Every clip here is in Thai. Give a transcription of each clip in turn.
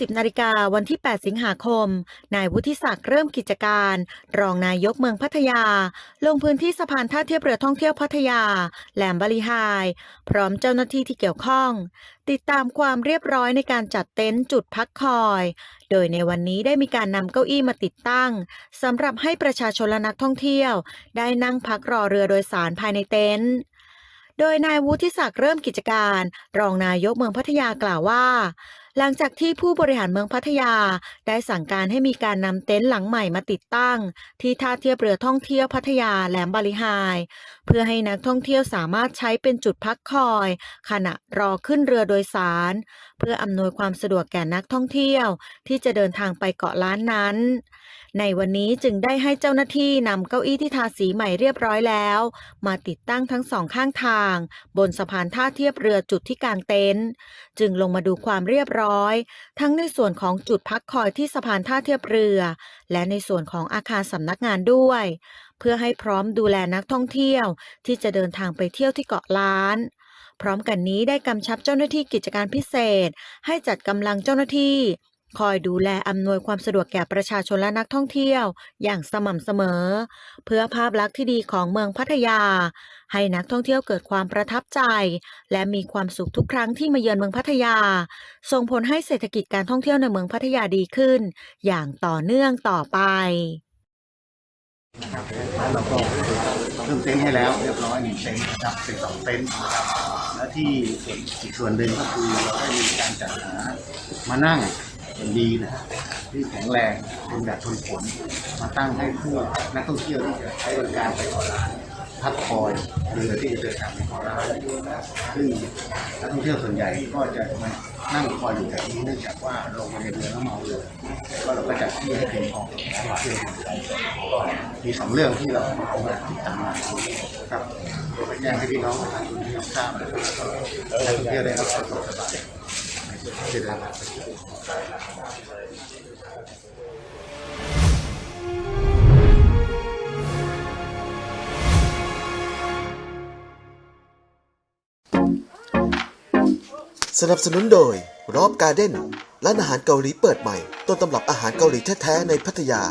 10 นาฬิกาวันที่ 8 สิงหาคม นายวุฒิศักดิ์เริ่มกิจการ รองนายกเมืองพัทยา ลงพื้นที่สะพานท่าเทียบเรือท่องเที่ยวพัทยา แหลมบริหาย พร้อมเจ้าหน้าที่ที่เกี่ยวข้อง ติดตามความเรียบร้อยในการจัดเต็นท์จุดพักคอย โดยในวันนี้ได้มีการนำเก้าอี้มาติดตั้งสำหรับให้ประชาชนและนักท่องเที่ยว ได้นั่งพักรอเรือโดยสารภายในเต็นท์โดยนายวุฒิศักดิ์เริ่มกิจการ รองนายกเมืองพัทยากล่าวว่า หลังจากที่ผู้บริหารเมืองพัทยา ได้สั่งการให้มีการนำเต็นท์หลังใหม่มาติดตั้ง ที่ท่าเทียบเรือท่องเที่ยวพัทยาแหลมบาริหาย เพื่อให้นักท่องเที่ยวสามารถใช้เป็นจุดพักคอย ขณะรอขึ้นเรือโดยสาร พื่ออำนวยความสะดวกแก่นักท่องเที่ยว ที่จะเดินทางไปเกาะล้านนั้น ในวันนี้จึงได้ให้เจ้าหน้าที่นำเก้าอี้ที่ทาสีใหม่เรียบร้อยแล้ว มาติดตั้งทั้งสองข้างทาง บนสะพานท่าเทียบเรือจุดที่กางเต็นท์จึงลงมาดูความเรียบร้อย ทั้งในส่วนของจุดพักคอยที่สะพานท่าเทียบเรือ และในส่วนของอาคารสำนักงานด้วย เพื่อให้พร้อมดูแลนักท่องเที่ยวที่จะเดินทางไปเที่ยวที่เกาะล้าน ร้อมกันนี้ได้กำชับเจ้าหน้าที่กิจการพิเศษ ให้จัดกำลังเจ้าหน้าที่ คอยดูแลอำนวยความสะดวกแก่ประชาชนและนักท่องเที่ยว อย่างสม่ำเสมอ เพื่อภาพลักษณ์ที่ดีของเมืองพัทยา ให้นักท่องเที่ยวเกิดความประทับใจ และมีความสุขทุกครั้งที่มาเยือนเมืองพัทยา ส่งผลให้เศรษฐกิจการท่องเที่ยวในเมืองพัทยาดีขึ้น อย่างต่อเนื่องต่อไปนะครับแล้วเราก็เพิ่มเต็นท์ให้แล้วเรียบร้อยหนึ่งเต็นท์นะครับเป็นสองเต็นท์นะครับ และที่อีกส่วนหนึ่งก็คือเราได้มีการจัดหามานั่งอย่างดีนะที่แข็งแรงเป็นแบบทนฝนมาตั้งให้ผู้นักท่องเที่ยวที่จะใช้บริการไปเกาะล้านพักคอยเรือที่จะเดินทางไปเกาะล้านซึ่งนักท่องเที่ยวส่วนใหญ่ก็จะมานั่งคอยอยู่แบบนี้เนื่องจากว่าลงมาในเรือแล้วเมาเรือก็เราก็จัดที่ให้เพียงพอกับนักท่องเที่ยวก็ มีสองเรื่องที่เราเอามาติดตามมาครับเดี๋ยวไปแจ้งให้พี่น้องประชาชนที่รับทราบนะครับนักท่องเที่ยวได้รับความสะดวกสบายเดินทางไปเที่ยวสนับสนุนโดยรอบการ์เด้นร้านอาหารเกาหลีเปิดใหม่ ต้นตำรับอาหารเกาหลีแท้ ๆ ในพัทยา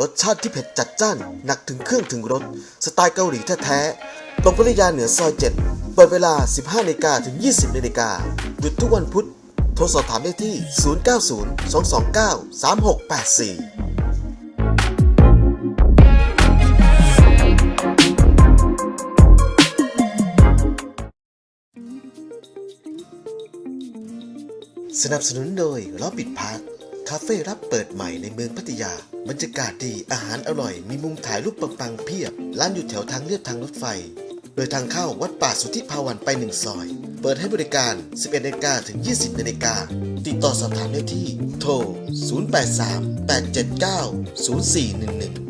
รสชาติที่เผ็ดจัดจ้าน หนักถึงเครื่องถึงรส สไตล์เกาหลีแท้ๆ ตรงพัทยาเหนือซอย7เปิดเวลา 15นาฬิกาถึง 20นาฬิกาหยุดทุกวันพุธ โทรสอบถามได้ที่ 090 229 3684สนับสนุนโดยล้อปิดพาร์ค คาเฟ่รับเปิดใหม่ในเมืองพัทยา บรรยากาศดีอาหารอร่อย มีมุมถ่ายรูปปังๆเพียบ ร้านอยู่แถวทางเลียบทางรถไฟ โดยทางเข้าวัดป่าสุทธิภาวันไปหนึ่งซอย เปิดให้บริการ 11นาฬิกาถึง 20นาฬิกาติดต่อสอบถามได้ที่ โทร 083 879 0411